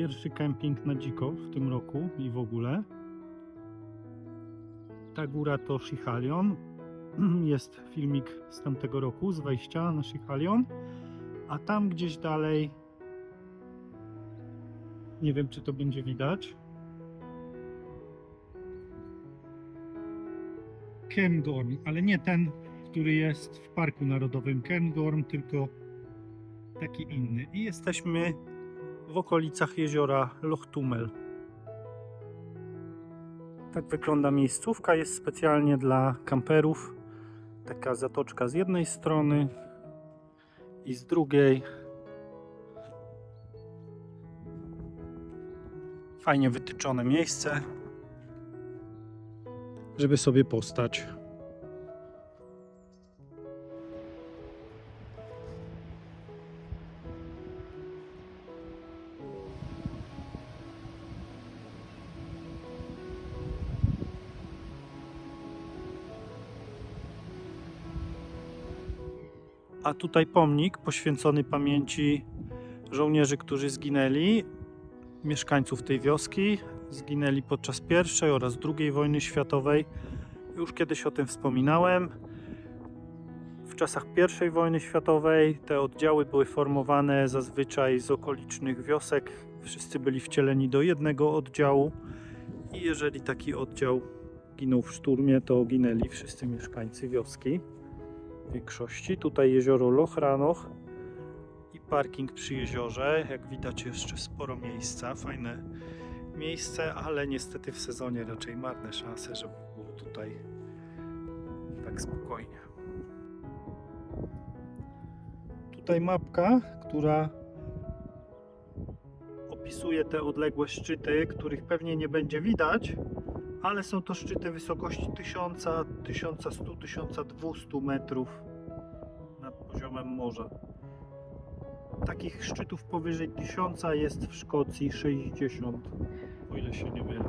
pierwszy kemping na dziko w tym roku i w ogóle. Ta góra to Shichalion. Jest filmik z tamtego roku, z wejścia na Shichalion. A tam gdzieś dalej, nie wiem czy to będzie widać, Cairngorm, ale nie ten, który jest w Parku Narodowym Cairngorm, tylko taki inny. I jesteśmy w okolicach jeziora Loch Tummel. Tak wygląda miejscówka. Jest specjalnie dla kamperów. Taka zatoczka z jednej strony i z drugiej. Fajnie wytyczone miejsce, żeby sobie postać. A tutaj pomnik poświęcony pamięci żołnierzy, którzy zginęli, mieszkańców tej wioski. Zginęli podczas I oraz II wojny światowej. Już kiedyś o tym wspominałem. W czasach I wojny światowej te oddziały były formowane zazwyczaj z okolicznych wiosek. Wszyscy byli wcieleni do jednego oddziału i jeżeli taki oddział ginął w szturmie, to ginęli wszyscy mieszkańcy wioski większości. Tutaj jezioro Loch Ranoch i parking przy jeziorze. Jak widać jeszcze sporo miejsca, fajne miejsce, ale niestety w sezonie raczej marne szanse, żeby było tutaj tak spokojnie. Tutaj mapka, która opisuje te odległe szczyty, których pewnie nie będzie widać, ale są to szczyty wysokości 1000, 1100, 1200 metrów nad poziomem morza. Takich szczytów powyżej 1000 jest w Szkocji 60, o ile się nie mylę.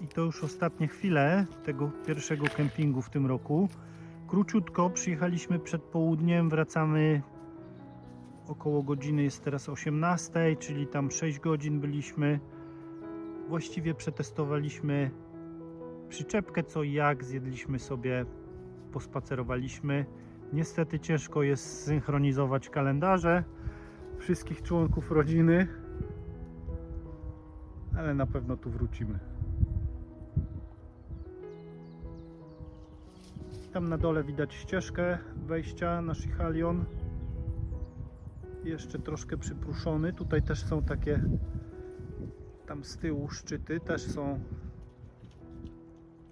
I to już ostatnie chwile tego pierwszego kempingu w tym roku. Króciutko przyjechaliśmy przed południem, wracamy około godziny jest teraz 18, czyli tam 6 godzin byliśmy. Właściwie przetestowaliśmy przyczepkę co i jak, zjedliśmy sobie, pospacerowaliśmy. Niestety ciężko jest synchronizować kalendarze wszystkich członków rodziny, ale na pewno tu wrócimy. Tam na dole widać ścieżkę wejścia na Shichalion jeszcze troszkę przypruszony. Tutaj też są takie tam z tyłu szczyty też są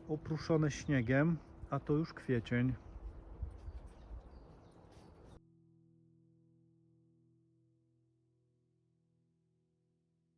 opruszone śniegiem, a to już kwiecień.